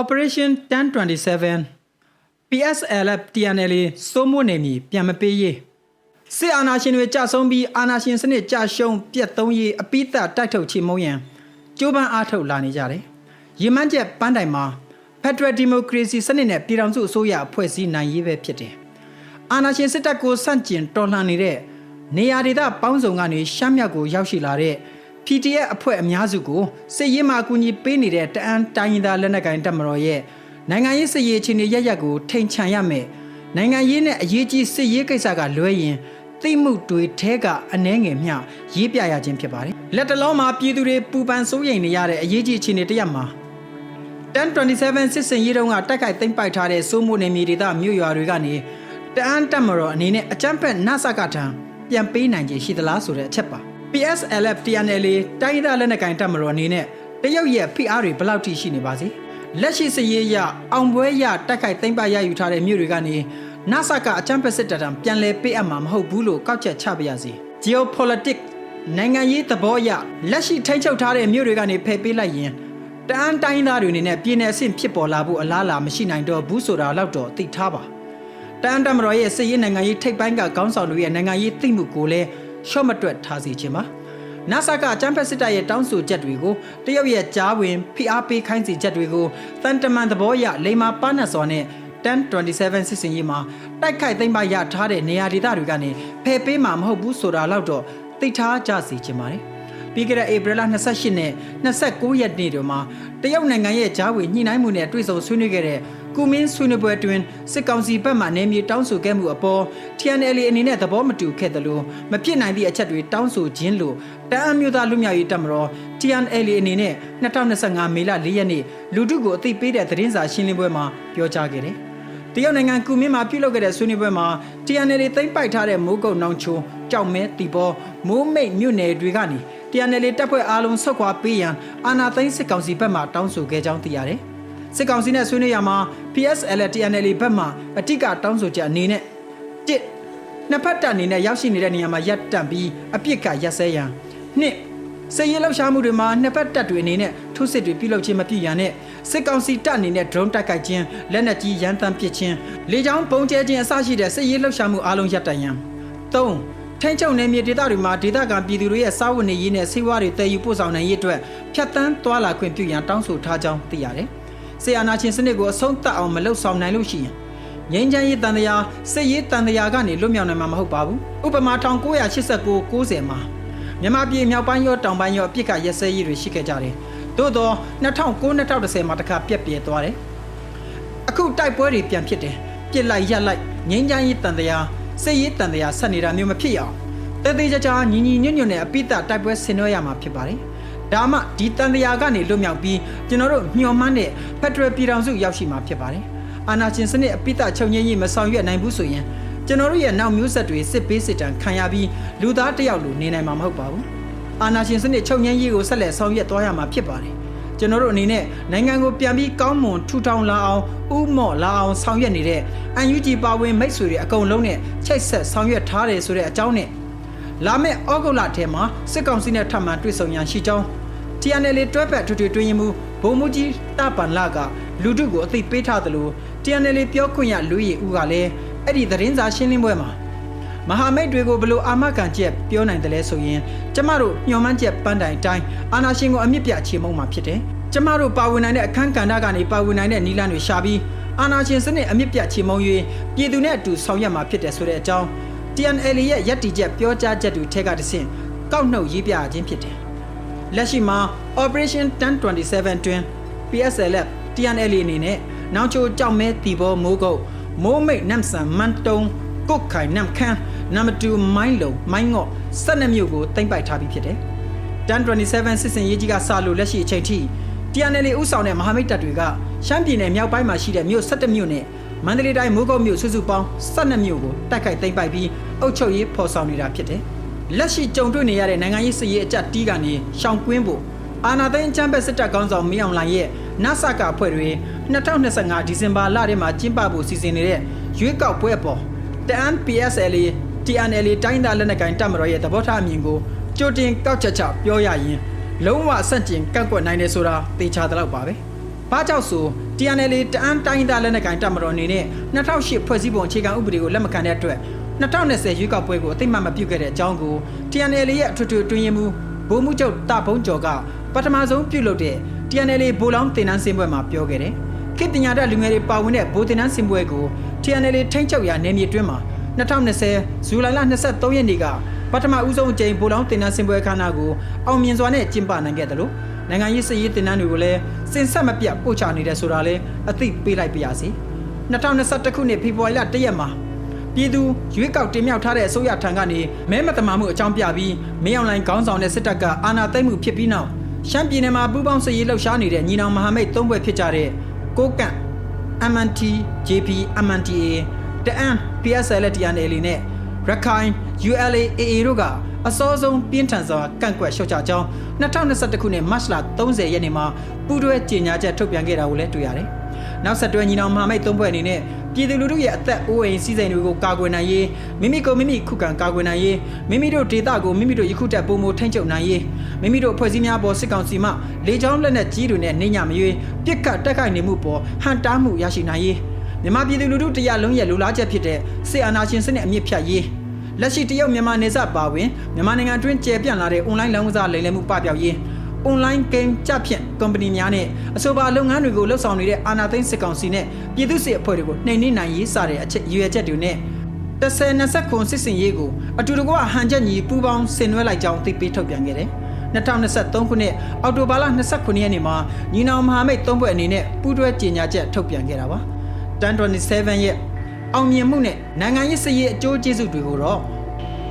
Operation 1027 PSLF TNL စိုးမိုးနေမည်ပြန်မပေးရေးစစ်အာဏာရှင်တွေကြာဆုံးပြီးအာဏာရှင်စနစ်ကြာရှုံးပြတ်သုံးရေးအပိသက်တိုက်ထုတ်ချေမှုန်းရန်ကြိုးပမ်းအားထုတ်လာနေကြတယ်။ရည်မှန်းချက်ပန်းတိုင်မှာ Federal Democracy စနစ်နဲ့ပြည်ထောင်စုအစိုးရဖွဲ့စည်းနိုင်ရေးပဲဖြစ်တယ်။အာဏာရှင်စစ်တပ်ကိုစန့်ကျင်တော်လှန်နေတဲ့နေရာဒေသပေါင်းစုံကနေရှမ်းမြောက်ကိုရောက်ရှိလာတဲ့ PTF အဖွဲ့အများစုကိုစစ်ရေးမှအကူအညီပေးနေတဲ့တအန်းတိုင်းရင်းသားလက်နက်ကိုင်တပ်မတော်ရဲ့နိုင်ငံရေးစစ်ရေးအခြေအနေရရက်ကိုထိန်ချန်ရမယ်နိုင်ငံရေးနဲ့အရေးကြီးစစ်ရေးကိစ္စကလွဲရင်သိမှုတွေထဲကအနှဲငယ်မျှရေးပြရခြင်းဖြစ်ပါတယ်လက်တလုံးမှာပြည်သူတွေပူပန်စိုးရိမ်နေရတဲ့အရေးကြီးအခြေအနေတစ်ရပ်မှာ1027စစ်စင်ရေးတုန်းကတက်ခိုက်သိမ့်ပိုက်ထားတဲ့စိုးမိုးနေမြေဒေသမြို့ရွာတွေကနေတအန်းတက်မတော်အနေနဲ့အကြမ်းဖက်နဆကထံပြန်ပေးနိုင်ခြင်းရှိသလားဆိုတဲ့အချက်ပါ PSLF TNL တိုင်းရင်းသားလက်နက်ကိုင်တပ်မတော်အနေနဲ့တရုတ်ရဲ့ဖိအားတွေဘယ်လောက်ထိရှိနေပါစေလက်ရှိစည်ရေးရအောင်ပွဲရတက်ခိုက်သိမ့်ပိုက်ရယူထားတဲ့မြို့တွေကနေနဆကအကြမ်းဖက်စစ်တပ်ထံပြန်လည်ပေးအပ်မှာမဟုတ်ဘူးလို့ကောက်ချက်ချပါရစေ Geopolitics နိုင်ငံရေးသဘောအရလက်ရှိထိန်းချုပ်ထားတဲ့မြို့တွေကနေဖယ်ပေးလိုက်ရင်တအန်းတိုင်းသားတွေအနေနဲ့ပြည်내အဆင့်ဖြစ်ပေါ်လာဖို့အလားအလာမရှိနိုင်တော့ဘူးဆိုတာတော့တော့သိထားပါတအန်းတမတော်ရဲ့စစ်ရေးနိုင်ငံရေးထိပ်ပိုင်းကခေါင်းဆောင်တွေရဲ့နိုင်ငံရေးသိမှုကိုလည်း ရှော့မတွက်ထားစီခြင်းပါနာဆာကအချမ်းဖက်စစ်တပ်ရဲ့တောင်းဆိုချက်တွေကိုတရုတ်ရဲ့ကြားဝင်ဖိအားပေးခိုင်းစီချက်တွေကိုတန်တမန်သဘောအရလိမ္မာပါနတ်စွာနဲ့1027စစ်စင်ရေးမှာတိုက်ခိုက်သိမ်းပိုက်ရထားတဲ့နေရာဒေသတွေကနေဖယ်ပေးမှာမဟုတ်ဘူးဆိုတာတော့တော့သိထားကြစီခြင်းပါတယ်ပြီးကြတဲ့ဧပြီလ28နဲ့29ရက်နေ့တို့မှာတရုတ်နိုင်ငံရဲ့ဂျားဝေညှိနှိုင်းမှုနဲ့တွေ့ဆုံဆွေးနွေးခဲ့တဲ့ ကုမင်းဆွေးနွေးပွဲတွင်စစ်ကောင်စီဘက်မှနေမြေတောင်းဆိုခဲ့မှုအပေါ် TNL အနေနဲ့သဘောမတူခဲ့သလိုမဖြစ်နိုင်သည့်အချက်တွေတောင်းဆိုခြင်းလို့တအမ်းမျိုးသားလူမျိုးရေးတပ်မတော် TNL အနေနဲ့2025မေလ4ရက်နေ့လူထုကိုအသိပေးတဲ့သတင်းစာရှင်းလင်းပွဲမှာပြောကြားခဲ့တယ်။တရုတ်နိုင်ငံကူမင်းမှာပြုလုပ်ခဲ့တဲ့ဆွေးနွေးပွဲမှာ TNL သိမ်းပိုက်ထားတဲ့မိုးကုတ်နောင်ချိုကြောက်မဲတီပေါ်မိုးမိတ်မြို့နယ်တွေကနေ TNL တပ်ဖွဲ့အားလုံးဆုတ်ခွာပေးရန်အာဏာသိမ်းစစ်ကောင်စီဘက်မှတောင်းဆိုခဲ့ကြောင်းသိရတယ်။ စစ်ကောင်စီနဲ့ဆွေးနွေးရမှာ PSL TNL ဘက်မှအတိကတောင်းဆိုချက်အနေနဲ့တစ်နှစ်ဖက်တပ်အနေနဲ့ရောက်ရှိနေတဲ့နေရာမှာရပ်တန့်ပြီးအပြစ်ကရက်စဲရန်နှစ်စစ်ရေးလှုပ်ရှားမှုတွေမှာနှစ်ဖက်တပ်တွေအနေနဲ့ထိုးစစ်တွေပြုလုပ်ခြင်းမပြုရန်နဲ့စစ်ကောင်စီတပ်အနေနဲ့ drone တိုက်ခိုက်ခြင်းလက်နက်ကြီးရန်တမ်းပစ်ခြင်းလေကြောင်းပုံကျဲခြင်းအစရှိတဲ့စစ်ရေးလှုပ်ရှားမှုအလုံးရပ်တန့်ရန်၃ထိန်းချုပ်နယ်မြေဒေသတွေမှာဒေသခံပြည်သူတွေရဲ့စားဝတ်နေရေးနဲ့ဆေးဝါးတွေတည်ယူပို့ဆောင်နိုင်ရေးအတွက်ဖြတ်တန်းသွာလာခွင့်ပြုရန်တောင်းဆိုထားကြောင်းသိရတယ်။ ဆေးအာနာရှင်စနစ်ကိုအဆုံးသတ်အောင်မလုပ်ဆောင်နိုင်လို့ရှိရင်ငြိမ်းချမ်းရေးတန်တရားစစ်ရေးတန်တရားကနေလွတ်မြောက်နိုင်မှာမဟုတ်ပါဘူး။ဥပမာ1989 90မှာမြန်မာပြည်မြောက်ပိုင်းရောတောင်ပိုင်းရောအပြစ်ကရက်စဲရေးတွေရှိခဲ့ကြတယ်။သို့တော့2009-2010မှာတစ်ခါပြက်ပြဲသွားတယ်။အခုတိုက်ပွဲတွေပြန်ဖြစ်တယ်။ပြစ်လိုက်ရက်လိုက်ငြိမ်းချမ်းရေးတန်တရားစစ်ရေးတန်တရားဆက်နေတာမျိုးမဖြစ်ရအောင်တသေးချာချာညီညီညွတ်ညွတ်နဲ့အပိတတိုက်ပွဲဆင်နွှဲရမှာဖြစ်ပါတယ်။ ဒါမှဒီတန်တရားကနေလွတ်မြောက်ပြီးကျွန်တော်တို့မျှော်မှန်းတဲ့ဖက်ဒရယ်ပြည်ထောင်စုရောက်ရှိမှာဖြစ်ပါတယ်။အာဏာရှင်စနစ်အပိတချုပ်ငြိမ်းရေးမဆောင်ရွက်နိုင်ဘူးဆိုရင်ကျွန်တော်တို့ရဲ့နောက်မျိုးဆက်တွေစစ်ပေးစစ်တမ်းခံရပြီးလူသားတစ်ယောက်လိုနေနိုင်မှာမဟုတ်ပါဘူး။အာဏာရှင်စနစ်ချုပ်ငြိမ်းရေးကိုဆက်လက်ဆောင်ရွက်သွားရမှာဖြစ်ပါတယ်။ကျွန်တော်တို့အနေနဲ့နိုင်ငံကိုပြန်ပြီးကောင်းမွန်ထူထောင်လာအောင်ဥမော့လာအောင်ဆောင်ရွက်နေတဲ့ UNG ပါဝင်မိတ်ဆွေတွေအကုန်လုံးနဲ့ချိတ်ဆက်ဆောင်ရွက်ထားတယ်ဆိုတဲ့အကြောင်းနဲ့လာမယ့်ဩဂုတ်လထဲမှာစစ်ကောင်စီနဲ့ထပ်မံတွေ့ဆုံရန်ရှိကြောင်း TNL တွဲဖက်ထွေထွေတွင်းရင်မူဘုံမူကြီးတပန်လာကလူထုကိုအသိပေးထားသလို TNL ပြောခွင့်ရလူရည်ဦးကလည်းအဲ့ဒီသတင်းစာရှင်းလင်းပွဲမှာမဟာမိတ်တွေကိုဘလို့အာမခံချက်ပြောနိုင်တယ်လဲဆိုရင်ကျမတို့ညှော်မှန်းချက်ပန်းတိုင်တိုင်းအာနာရှင်ကိုအမြင့်ပြချေမှုန်းမှာဖြစ်တယ်။ကျမတို့ပါဝင်နိုင်တဲ့အခန်းကဏ္ဍကနေပါဝင်နိုင်တဲ့နီလန်းတွေရှာပြီးအာနာရှင်စနစ်အမြင့်ပြချေမှုန်း၍ပြည်သူနဲ့အတူဆောင်ရွက်မှာဖြစ်တယ်ဆိုတဲ့အကြောင်း TNL ရဲ့ယက်တီချက်ပြောကြားချက်တွေထက်ကတဆင့်ကောက်နှုတ်ရေးပြခြင်းဖြစ်တယ်။ လက်ရှိမှာ Operation 1027တွင် PSLF TNL အနေနဲ့နောင်ချိုကြောက်မဲတီဘောမိုးကုတ်မိုးမိတ်နမ်ဆန်မန်တုံကုတ်ခိုင်နမ်ခန်းနံပါတ်2မိုင်းလုံမိုင်းငော့12မြို့ကိုတင်ပိုက်ထားပြီးဖြစ်တယ်။1027စစ်စင်ရေးကြီးကစလို့လက်ရှိအချိန်ထိ TNL ဥဆောင်တဲ့မဟာမိတ်တပ်တွေကရှမ်းပြည်နယ်မြောက်ပိုင်းမှာရှိတဲ့မြို့17မြို့နဲ့မန္တလေးတိုင်းမိုးကုတ်မြို့စုစုပေါင်း12မြို့ကိုတိုက်ခိုက်သိမ်းပိုက်ပြီးအုပ်ချုပ်ရေးဖော်ဆောင်နေတာဖြစ်တယ်။ လက်ရှိကြုံတွေ့နေရတဲ့နိုင်ငံရေးစည်ရေးအကြက်တီးကနေရှောင်ကွင်းဖို့အာနာသိန်းချမ်းဘက်စစ်တပ်ကောင်းဆောင်မင်းအောင်လှိုင်ရဲ့နဆကအဖွဲ့တွေ2025ဒီဇင်ဘာလထဲမှာကျင်းပဖို့စီစဉ်နေတဲ့ရွေးကောက်ပွဲအပေါ်တအန် PSL TNL တိုင်းသားလက်နက်ကိုင်တပ်မတော်ရဲ့သဘောထားအမြင်ကိုကြိုတင်ကောက်ချက်ချပြောရရင်လုံးဝဆန့်ကျင်ကန့်ကွက်နိုင်တယ်ဆိုတာသိချာသလောက်ပါပဲ။ဘာကြောင့်ဆို TNL တအန်းတိုင်းသားလက်နက်ကိုင်တပ်မတော်အနေနဲ့2008ဖွဲ့စည်းပုံအခြေခံဥပဒေကိုလက်မခံတဲ့အတွက် 2020ရွေးကောက်ပွဲကိုအသိမှတ်မပြုခဲ့တဲ့အကြောင်းကို TNL ရဲ့အထွေထွေတွင်ရင်မူဗိုလ်မှူးချုပ်တာဘုံကျော်ကပထမဆုံးပြုလုပ်တဲ့ TNL ဗိုလ်လောင်းတင်နန်းစင်ပွဲမှာပြောခဲ့တယ်။ခေတ်ပညာတတ်လူငယ်တွေပါဝင်တဲ့ဗိုလ်တင်နန်းစင်ပွဲကို TNL ထိန်းချုပ်ရာနယ်မြေတွင်းမှာ2020ဇူလိုင်လ23ရက်နေ့ကပထမဦးဆုံးအကြိမ်ဗိုလ်လောင်းတင်နန်းစင်ပွဲခမ်းနားကိုအောင်မြင်စွာနဲ့ကျင်းပနိုင်ခဲ့တယ်လို့နိုင်ငံရေးစည်ရေးတင်နန်းတွေကိုလည်းစင်ဆက်မပြတ်ပို့ချနေတယ်ဆိုတာလည်းအသိပေးလိုက်ပါရစေ2021ခုနှစ်ဖေဖော်ဝါရီလ1ရက်မှာ ပြည်သူရွေးကောက်တင်မြှောက်ထားတဲ့အစိုးရထံကနေမဲမတမာမှုအကြောင်းပြပြီးမင်းအောင်လှိုင်ခေါင်းဆောင်တဲ့စစ်တပ်ကအာဏာသိမ်းမှုဖြစ်ပြီးနောက်ရှမ်းပြည်နယ်မှာပူးပေါင်းစစ်ရေးလှုပ်ရှားနေတဲ့ညီနောင်မဟာမိတ်သုံးဘွဲ့ဖြစ်ကြတဲ့ကိုကန့် MNT JP MNTA တအန် PSL TNL နဲ့ရခိုင် ULAAA တို့ကအစောဆုံးပြင်းထန်စွာကန့်ကွက်ရှုတ်ချကြောင်း2021ခုနှစ်မတ်လ30ရက်နေ့မှာပူးတွဲကြေညာချက်ထုတ်ပြန်ခဲ့တာကိုလည်းတွေ့ရတယ်။ နောက်ဆက်တွဲညီနောင်မဟာမိတ်သုံးဖွဲ့အနေနဲ့ပြည်သူလူထုရဲ့အသက်အိုးအိမ်စီးစိမ်တွေကိုကာကွယ်နိုင်ရေးမိမိကိုမိမိခုခံကာကွယ်နိုင်ရေးမိမိတို့ဒေသကိုမိမိတို့ယခုတက်ပုံမထိန်းချုပ်နိုင်ရေးမိမိတို့အဖွဲ့အစည်းများပေါ်စစ်ကောင်စီမှလေကြောင်းလက်နက်ကြီးတွေနဲ့နှိမ့်ညမရွေးပြစ်ခတ်တက်ခိုက်နေမှုပေါ်ဟန်တားမှုရရှိနိုင်ရေးမြန်မာပြည်သူလူထုတရားလုံးရဲ့လူလားချက်ဖြစ်တဲ့စစ်အာဏာရှင်စနစ်အမြင့်ဖြတ်ရေးလက်ရှိတရုတ်မြန်မာနေဆက်ပါဝင်မြန်မာနိုင်ငံအတွင်းကျယ်ပြန့်လာတဲ့ online လောင်းကစားလိမ်လည်မှုပပျောက်ရေး online game ကြဖြင့် company များနဲ့အဆိုပါလုပ်ငန်းတွေကိုလှုပ်ဆောင်နေတဲ့အာဏာသိမ်းစစ်ကောင်စီနဲ့ပြည်သူ့စစ်အဖွဲ့တွေကိုနှိမ်နင်းနိုင်ရေးစတဲ့အချက်ရည်ရွယ်ချက်တွေနဲ့30 20ခုစစ်စင်ရေးကိုအတူတကွဟန်ချက်ညီပူးပေါင်းဆင်နွှဲလိုက်ကြောင်းသိပေးထုတ်ပြန်ခဲ့တယ်။2023ခုနှစ်အောက်တိုဘာလ29ရက်နေ့မှာညီနောင်မဟာမိတ်သုံးဘွဲ့အနေနဲ့ပူးတွဲကြေညာချက်ထုတ်ပြန်ခဲ့တာပါ။1027ရဲ့အောင်မြင်မှုနဲ့နိုင်ငံရေးစည်ရေးအကျိုးကျေးဇူးတွေကိုတော့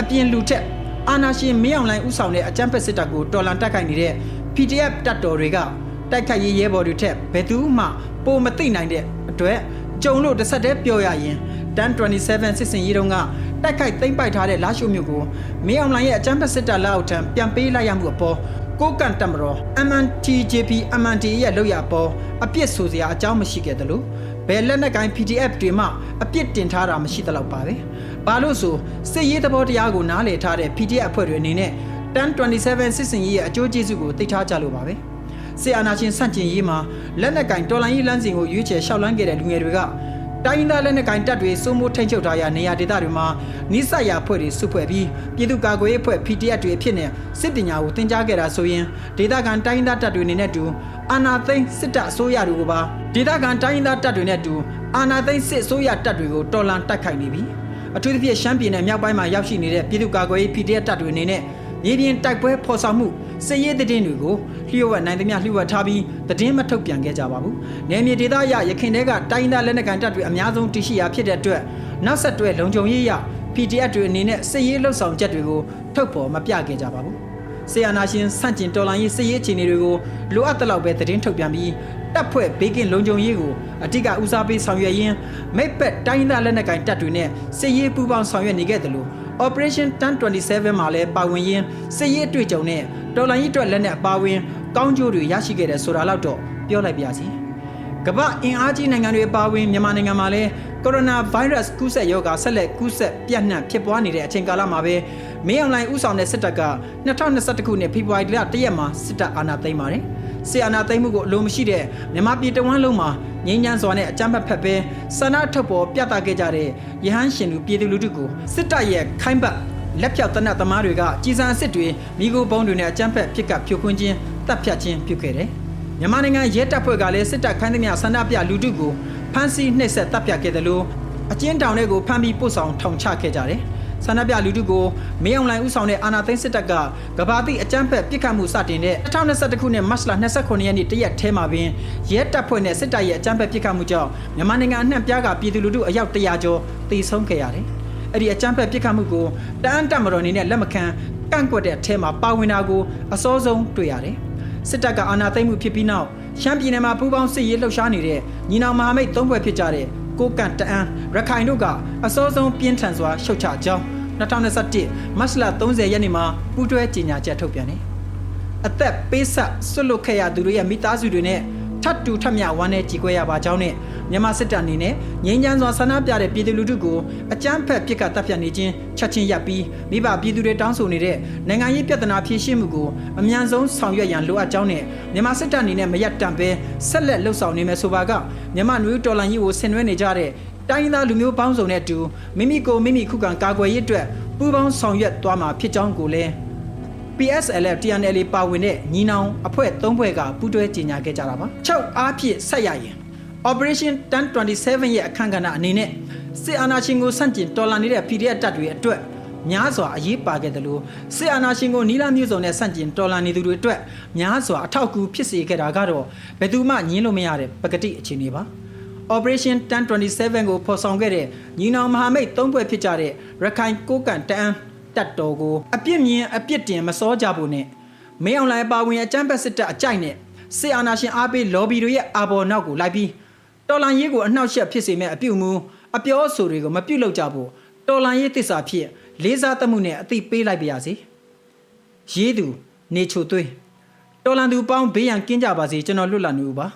အပြင်လူထက် အာနာရှင်မင်းအောင်လှိုင်ဥဆောင်တဲ့အကြမ်းဖက်စစ်တပ်ကိုတော်လှန်တိုက်ခိုက်နေတဲ့ PDF တပ်တော်တွေကတိုက်ခိုက်ရေးရဲဘော်တွေထက်ဘယ်သူမှပိုမသိနိုင်တဲ့အတွက်ကြုံလို့တစ်ဆက်တည်းပြောရရင်1027စစ်စင်ရေးတုန်းကတိုက်ခိုက်သိမ်းပိုက်ထားတဲ့လာရှုမျိုးကိုမင်းအောင်လှိုင်ရဲ့အကြမ်းဖက်စစ်တပ်လက်အောက်ထံပြန်ပေးလိုက်ရမှုအပေါ်ကိုကန့်တက်မတော် MNTJP MNT ရဲ့လောက်ရပေါ်အပြစ်ဆိုစရာအကြောင်းမရှိခဲ့တယ်လို့ ဘယ်လက်နက်ကိုင်း PDF တွေမှအပြစ်တင်ထားတာမရှိသလောက်ပါပဲ။ဘာလို့ဆိုစစ်ရေးသဘောတရားကိုနားလည်ထားတဲ့ PDF အဖွဲ့တွေအနေနဲ့1027စစ်စင်ရေးရဲ့အကျိုးကျေးဇူးကိုသိထားကြလို့ပါပဲ။စစ်အာဏာရှင်ဆန့်ကျင်ရေးမှာလက်နက်ကင်တော်လိုင်းရေးလမ်းစဉ်ကိုရွေးချယ်ရှောက်လန်းခဲ့တဲ့လူငယ်တွေက တိုင်းသားလက်နက်ကင်တပ်တွေစိုးမိုးထိန်းချုပ်ထားရာနေရာဒေသတွေမှာနိစရာဖွဲ့တွေစုဖွဲ့ပြီးပြည်သူ့ကာကွယ်ရေးဖွဲ့ PDF တွေအဖြစ်နဲ့စစ်ပညာကိုသင်ကြားခဲ့တာဆိုရင်ဒေသခံတိုင်းသားတပ်တွေအနေနဲ့တူအာနာသိန်းစစ်တပ်အစိုးရတွေကိုပါဒေသခံတိုင်းသားတပ်တွေနဲ့တူအာနာသိန်းစစ်အစိုးရတပ်တွေကိုတော်လှန်တိုက်ခိုက်နေပြီအထူးသဖြင့်ရှမ်းပြည်နယ်မြောက်ပိုင်းမှာရောက်ရှိနေတဲ့ပြည်သူ့ကာကွယ်ရေး PDF တပ်တွေအနေနဲ့ မြေပြင်တိုက်ပွဲဖော်ဆောင်မှုစစ်ရေးသတင်းတွေကိုလျှို့ဝှက်နိုင်သမျှလျှို့ဝှက်ထားပြီးသတင်းမထုတ်ပြန်ခဲ့ကြပါဘူး။နယ်မြေဒေသအရရခိုင်တဲကတိုင်းသားလက်နက်ကန်တပ်တွေအများဆုံးတရှိရာဖြစ်တဲ့အတွက်နောက်ဆက်တွဲလုံခြုံရေးရ PDF တွေအနေနဲ့စစ်ရေးလှုပ်ဆောင်ချက်တွေကိုထုတ်ဖော်မပြခဲ့ကြပါဘူး။ဆီယနာရှင်စန့်ကျင်တော်လှန်ရေးစစ်ရေးအခြေအနေတွေကိုလိုအပ်တဲ့လောက်ပဲသတင်းထုတ်ပြန်ပြီး တပ်ဖွဲ့ဘေးကင်းလုံခြုံရေးကိုအထက်ကဦးစားပေးဆောင်ရွက်ရင်းမိတ်ပက်တိုင်းသားလက်နက်ကိုင်တပ်တွေနဲ့စစ်ရေးပူးပေါင်းဆောင်ရွက်နေခဲ့တယ်လို့ Operation 1027မှာလည်းပါဝင်ရင်းစစ်ရေးအတွေ့အကြုံနဲ့တော်လိုင်းရေးအတွက်လက်နက်အပါဝင်ကောင်းကျိုးတွေရရှိခဲ့တဲ့ဆိုတာလောက်တော့ပြောလိုက်ပါစီ။ကမ္ဘာအင်အားကြီးနိုင်ငံတွေပါဝင်မြန်မာနိုင်ငံမှာလည်းကိုရိုနာဗိုင်းရပ်စ်ကူးစက်ရောဂါဆက်လက်ကူးစက်ပြန့်နှံ့ဖြစ်ပွားနေတဲ့အချိန်ကာလမှာပဲမင်းအောင်လှိုင်ဥဆောင်တဲ့စစ်တပ်က2021ခုနှစ်ဖေဖော်ဝါရီလ1ရက်မှာစစ်တပ်အာဏာသိမ်းပါတယ်။ စစ်အာဏာသိမ်းမှုကိုအလိုမရှိတဲ့မြန်မာပြည်တဝန်းလုံးမှာငြိမ်းချမ်းစွာနဲ့အကြမ်းဖက်ဖက်ပဲဆန္ဒထုတ်ပေါ်ပြသခဲ့ကြတဲ့ရဟန်းရှင်လူပြည်သူလူထုကိုစစ်တပ်ရဲ့ခိုင်းပတ်လက်ဖြောက်တနတ်သမားတွေကကြီးစံအစ်စ်တွေမိโกပုံးတွေနဲ့အကြမ်းဖက်ဖြစ်ကဖြိုခွင်းခြင်းတပ်ဖြတ်ခြင်းပြုခဲ့တယ်။မြန်မာနိုင်ငံရဲတပ်ဖွဲ့ကလည်းစစ်တပ်ခိုင်းသမျှဆန္ဒပြလူထုကိုဖမ်းဆီးနှိပ်စက်တပ်ဖြတ်ခဲ့တယ်လို့အကျဉ်းတောင်တွေကိုဖမ်းပြီးပို့ဆောင်ထောင်ချခဲ့ကြတယ်။ ဆန္ဒပြလူထုကိုမင်းအောင်လှိုင်ဦးဆောင်တဲ့အာဏာသိမ်းစစ်တပ်ကကဘာတိအကြမ်းဖက်ပစ်ခတ်မှုစတင်တဲ့2021ခုနှစ်မတ်လ29ရက်နေ့တရက်ထဲမှာပင်ရဲတပ်ဖွဲ့နဲ့စစ်တပ်ရဲ့အကြမ်းဖက်ပစ်ခတ်မှုကြောင့်မြန်မာနိုင်ငံအနှံ့ပြားကပြည်သူလူထုအယောက်100ကျော်သေဆုံးခဲ့ရတယ်။အဲ့ဒီအကြမ်းဖက်ပစ်ခတ်မှုကိုတအန်းတပ်မတော်အနေနဲ့လက်မခံကန့်ကွက်တဲ့အထဲမှာပါဝင်တာကိုအစောဆုံးတွေ့ရတယ်။စစ်တပ်ကအာဏာသိမ်းမှုဖြစ်ပြီးနောက်ရှမ်းပြည်နယ်မှာပူးပေါင်းစစ်ရေးလှုပ်ရှားနေတဲ့ညီနောင်မဟာမိတ်သုံးဘွဲ့ဖြစ်ကြတဲ့ ကိုကန့်တအန်းရခိုင်တို့ကအစောဆုံးပြင်းထန်စွာရှုတ်ချကြောင်း2021မတ်လ30ရက်နေ့မှာပူးတွဲကြေညာချက်ထုတ်ပြန်တယ်။အသက်ပေးဆက်ဆွတ်လွတ်ခဲ့ရသူတွေရဲ့မိသားစုတွေနဲ့ ထပ်တူထပ်မြဝမ်းနဲ့ကြေကွဲရပါကြောင်းနဲ့မြန်မာစစ်တပ်အနေနဲ့ငြိမ်းချမ်းစွာဆန္ဒပြတဲ့ပြည်သူလူထုကိုအကြမ်းဖက်ပစ်ကတ်တပ်ဖြတ်နေခြင်းချက်ချင်းရပ်ပြီးမိဘပြည်သူတွေတောင်းဆိုနေတဲ့နိုင်ငံရေးပြဿနာဖြေရှင်းမှုကိုအမြန်ဆုံးဆောင်ရွက်ရန်လိုအပ်ကြောင်းနဲ့မြန်မာစစ်တပ်အနေနဲ့မရပ်တန့်ပဲဆက်လက်လှုပ်ဆောင်နေမယ်ဆိုပါကမြန်မာနွေဦးတော်လှန်ရေးကိုဆင်နွှဲနေကြတဲ့တိုင်းရင်းသားလူမျိုးပေါင်းစုံနဲ့အတူမိမိကိုမိမိခုခံကာကွယ်ရေးအတွက်ပူးပေါင်းဆောင်ရွက်သွားမှာဖြစ်ကြောင်းကိုလည်း PSLF TNL ပါဝင်တဲ့ညီနောင်အဖွဲ့၃ဖွဲ့ကပူးတွဲကြေညာခဲ့ကြတာပါ6အားဖြင့်ဆက်ရရင် Operation 1027ရဲ့အခမ်းကဏ္ဍအနေနဲ့စစ်အာဏာရှင်ကိုဆန့်ကျင်တော်လှန်နေတဲ့ PDF တပ်တွေအတွက်များစွာအရေးပါခဲ့တယ်လို့စစ်အာဏာရှင်ကိုနီလာမျိုးစုံနဲ့ဆန့်ကျင်တော်လှန်နေသူတွေအတွက်များစွာအထောက်အကူဖြစ်စေခဲ့တာကတော့ဘယ်သူမှညင်းလို့မရတဲ့ပကတိအခြေအနေပါ Operation 1027ကိုဖော်ဆောင်ခဲ့တဲ့ညီနောင်မဟာမိတ်၃ဖွဲ့ဖြစ်ကြတဲ့ရခိုင်ကိုးကန်တအန်း တပ်တော်ကိုအပြစ်မြင်အပြစ်တင်မစောကြဖို့နဲ့မင်းအောင်လှိုင်ပါဝင်အကြမ်းဖက်စစ်တပ်အကြိုက်နဲ့စစ်အာဏာရှင်အားပေး lobby တွေရဲ့အာဘော်နောက်ကိုလိုက်ပြီးတော်လန်ရေးကိုအနှောက်အယှက်ဖြစ်စေမဲ့အပြုတ်မှုအပြောအဆိုတွေကိုမပြုတ်လောက်ကြဖို့တော်လန်ရေးသစ္စာဖြစ်လေးစားသမှုနဲ့အသိပေးလိုက်ပါရစေရေးသူနေချိုသွေးတော်လန်သူပေါင်းဘေးရန်ကင်းကြပါစေကျွန်တော်လွတ်လပ်နေဦးပါ